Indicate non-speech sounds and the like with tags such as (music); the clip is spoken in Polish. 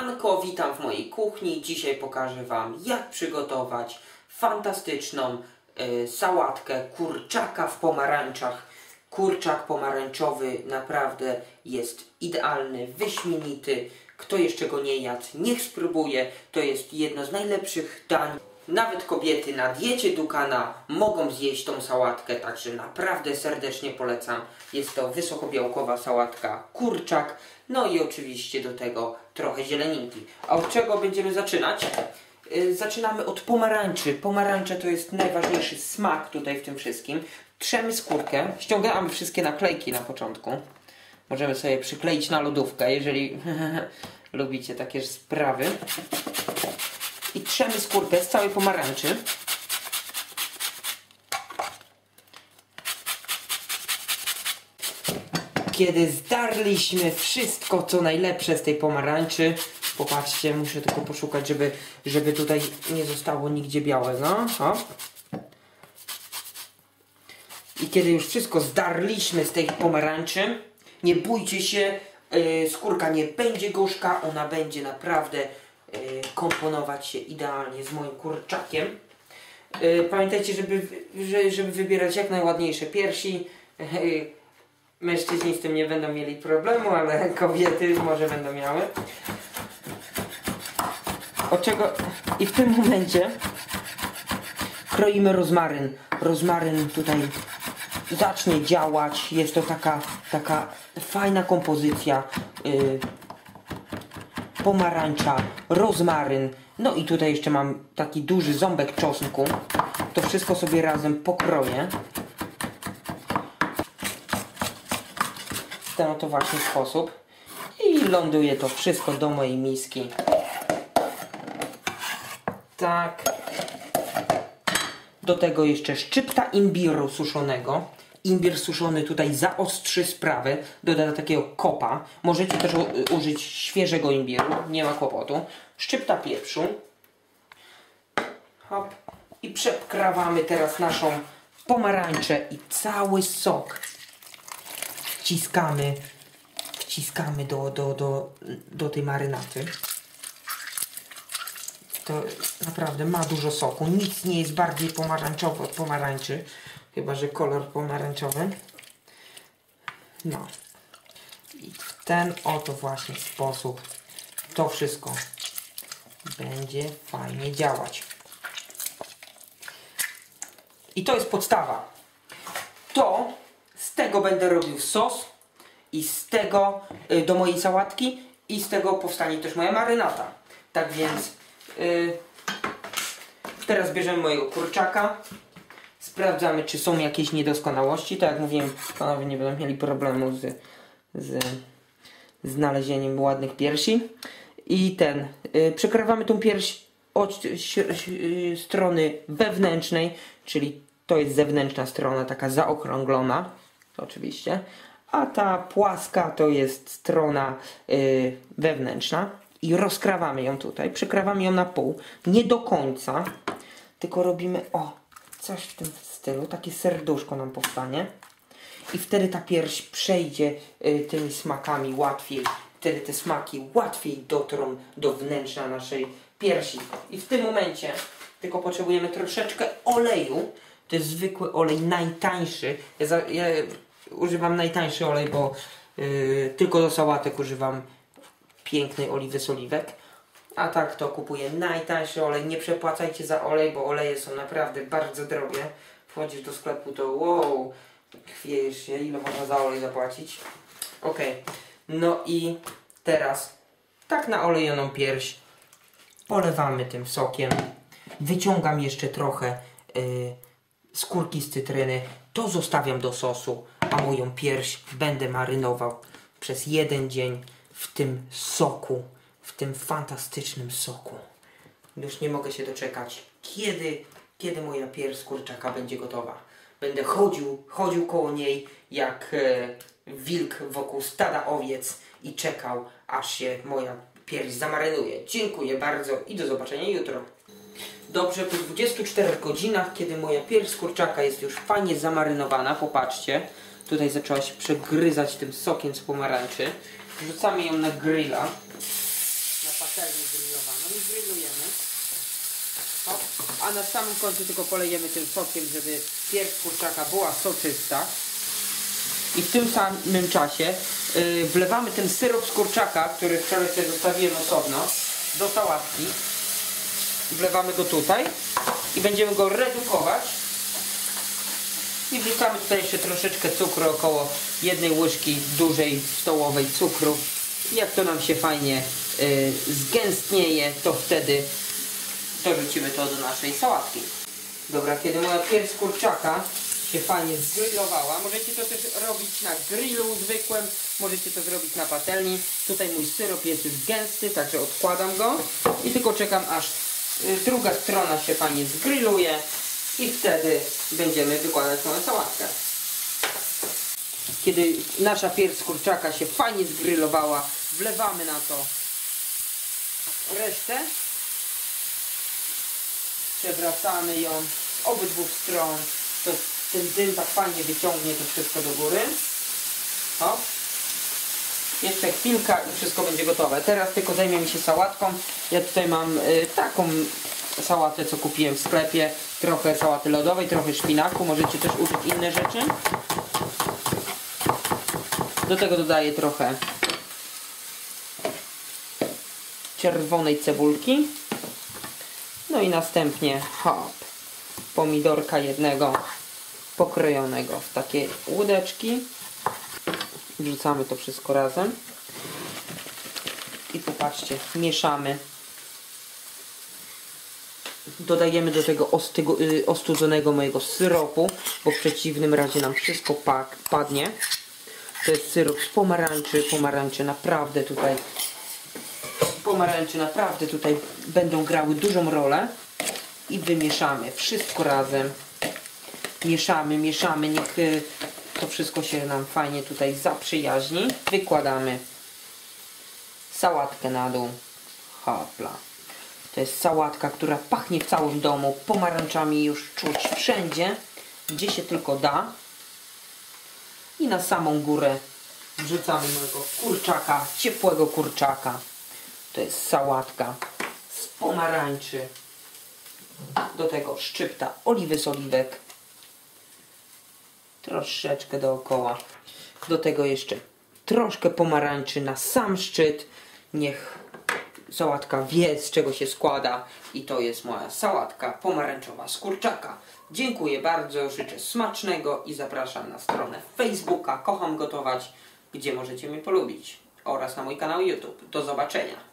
Siemanko, witam w mojej kuchni. Dzisiaj pokażę Wam, jak przygotować fantastyczną y, sałatkę kurczaka w pomarańczach. Kurczak pomarańczowy naprawdę jest idealny, wyśmienity. Kto jeszcze go nie jadł, niech spróbuje. To jest jedno z najlepszych dań. Nawet kobiety na diecie Dukana mogą zjeść tą sałatkę, także naprawdę serdecznie polecam. Jest to wysokobiałkowa sałatka kurczak, no i oczywiście do tego trochę zieleninki. A od czego będziemy zaczynać? Yy, Zaczynamy od pomarańczy. Pomarańcze to jest najważniejszy smak tutaj w tym wszystkim. Trzemy skórkę, ściągamy wszystkie naklejki na początku. Możemy sobie przykleić na lodówkę, jeżeli (laughs) lubicie takie sprawy i trzemy skórkę z całej pomarańczy. Kiedy zdarliśmy wszystko, co najlepsze z tej pomarańczy, popatrzcie, muszę tylko poszukać, żeby, żeby tutaj nie zostało nigdzie białego. O. I kiedy już wszystko zdarliśmy z tej pomarańczy, nie bójcie się, yy, skórka nie będzie gorzka, ona będzie naprawdę komponować się idealnie z moim kurczakiem. Yy, pamiętajcie, żeby, żeby wybierać jak najładniejsze piersi. Yy, mężczyźni z tym nie będą mieli problemu, ale (laughs) kobiety może będą miały. Od czego i w tym momencie kroimy rozmaryn. Rozmaryn tutaj zacznie działać. Jest to taka, taka fajna kompozycja. Pomarańcza, rozmaryn. No i tutaj jeszcze mam taki duży ząbek czosnku. To wszystko sobie razem pokroję. W ten oto właśnie sposób. I ląduje to wszystko do mojej miski. Tak. Do tego jeszcze szczypta imbiru suszonego. Imbir suszony tutaj zaostrzy sprawę, doda takiego kopa. Możecie też użyć świeżego imbiru, nie ma kłopotu. Szczypta pieprzu. Hop. I przekrawamy teraz naszą pomarańczę i cały sok wciskamy, wciskamy do, do, do, do tej marynaty to naprawdę ma dużo soku. Nic nie jest bardziej pomarańczowy od pomarańczy. Chyba, że kolor pomarańczowy. No. I w ten oto właśnie sposób to wszystko będzie fajnie działać. I to jest podstawa. To z tego będę robił sos i z tego y, do mojej sałatki i z tego powstanie też moja marynata. Tak więc y, teraz bierzemy mojego kurczaka. Sprawdzamy, czy są jakieś niedoskonałości. Tak jak mówiłem, panowie nie będą mieli problemu z, z znalezieniem ładnych piersi. I ten, y, przekrawamy tą pierś od si- strony wewnętrznej, czyli to jest zewnętrzna strona, taka zaokrąglona, oczywiście, a ta płaska to jest strona y, wewnętrzna i rozkrawamy ją tutaj, przekrawamy ją na pół, nie do końca, tylko robimy, o, coś w tym stylu, takie serduszko nam powstanie i wtedy ta pierś przejdzie y, tymi smakami łatwiej. Wtedy te smaki łatwiej dotrą do wnętrza naszej piersi. I w tym momencie tylko potrzebujemy troszeczkę oleju. To jest zwykły olej, najtańszy. Ja, za, ja używam najtańszy olej, bo y, tylko do sałatek używam pięknej oliwy z oliwek. A tak to kupuję najtańszy olej. Nie przepłacajcie za olej, bo oleje są naprawdę bardzo drogie. Wchodzisz do sklepu to wow, chwiejesz się, ile można za olej zapłacić. Ok, no i teraz tak na olejoną pierś polewamy tym sokiem. Wyciągam jeszcze trochę y, skórki z cytryny. To zostawiam do sosu, a moją pierś będę marynował przez jeden dzień w tym soku, w tym fantastycznym soku. Już nie mogę się doczekać, kiedy, kiedy moja pierś kurczaka będzie gotowa. Będę chodził, chodził koło niej jak e, wilk wokół stada owiec i czekał, aż się moja pierś zamarynuje. Dziękuję bardzo i do zobaczenia jutro. Dobrze, po 24 godzinach, kiedy moja pierś kurczaka jest już fajnie zamarynowana, popatrzcie, tutaj zaczęła się przegryzać tym sokiem z pomarańczy. Wrzucamy ją na grilla, na patelnię a na samym końcu tylko polejemy tym sokiem, żeby pierś kurczaka była soczysta. I w tym samym czasie yy, wlewamy ten syrop z kurczaka, który wczoraj sobie zostawiłem osobno, do sałatki. Wlewamy go tutaj i będziemy go redukować. I wrzucamy tutaj jeszcze troszeczkę cukru, około jednej łyżki dużej stołowej cukru. Jak to nam się fajnie yy, zgęstnieje, to wtedy dorzucimy to do naszej sałatki. Dobra, kiedy moja pierś kurczaka się fajnie zgrillowała, możecie to też robić na grillu zwykłym, możecie to zrobić na patelni. Tutaj mój syrop jest już gęsty, także odkładam go i tylko czekam aż y, druga strona się fajnie zgrilluje i wtedy będziemy wykładać moją sałatkę. Kiedy nasza pierś kurczaka się fajnie zgrillowała, wlewamy na to resztę przewracamy ją z obydwu stron to ten dym tak fajnie wyciągnie to wszystko do góry. O. jeszcze chwilka i wszystko będzie gotowe. Teraz tylko zajmiemy się sałatką. Ja tutaj mam y, taką sałatę co kupiłem w sklepie. Trochę sałaty lodowej, trochę szpinaku. Możecie też użyć inne rzeczy. Do tego dodaję trochę czerwonej cebulki no i następnie hop, pomidorka jednego pokrojonego w takie łódeczki. Wrzucamy to wszystko razem. I popatrzcie, mieszamy. Dodajemy do tego ostygo, y, ostudzonego mojego syropu, bo w przeciwnym razie nam wszystko padnie. To jest syrop z pomarańczy. Pomarańcze naprawdę tutaj pomarańcze naprawdę tutaj będą grały dużą rolę. I wymieszamy wszystko razem. Mieszamy, mieszamy. Niech y, to wszystko się nam fajnie tutaj zaprzyjaźni. Wykładamy sałatkę na dół. Hopla. To jest sałatka, która pachnie w całym domu. Pomarańczami już czuć wszędzie gdzie się tylko da. I na samą górę wrzucamy mojego kurczaka, ciepłego kurczaka to jest sałatka z pomarańczy. Do tego szczypta oliwy z oliwek. Troszeczkę dookoła. Do tego jeszcze troszkę pomarańczy na sam szczyt. Niech sałatka wie z czego się składa. I to jest moja sałatka pomarańczowa z kurczaka. Dziękuję bardzo, życzę smacznego i zapraszam na stronę Facebooka Kocham Gotować, gdzie możecie mnie polubić oraz na mój kanał YouTube. Do zobaczenia.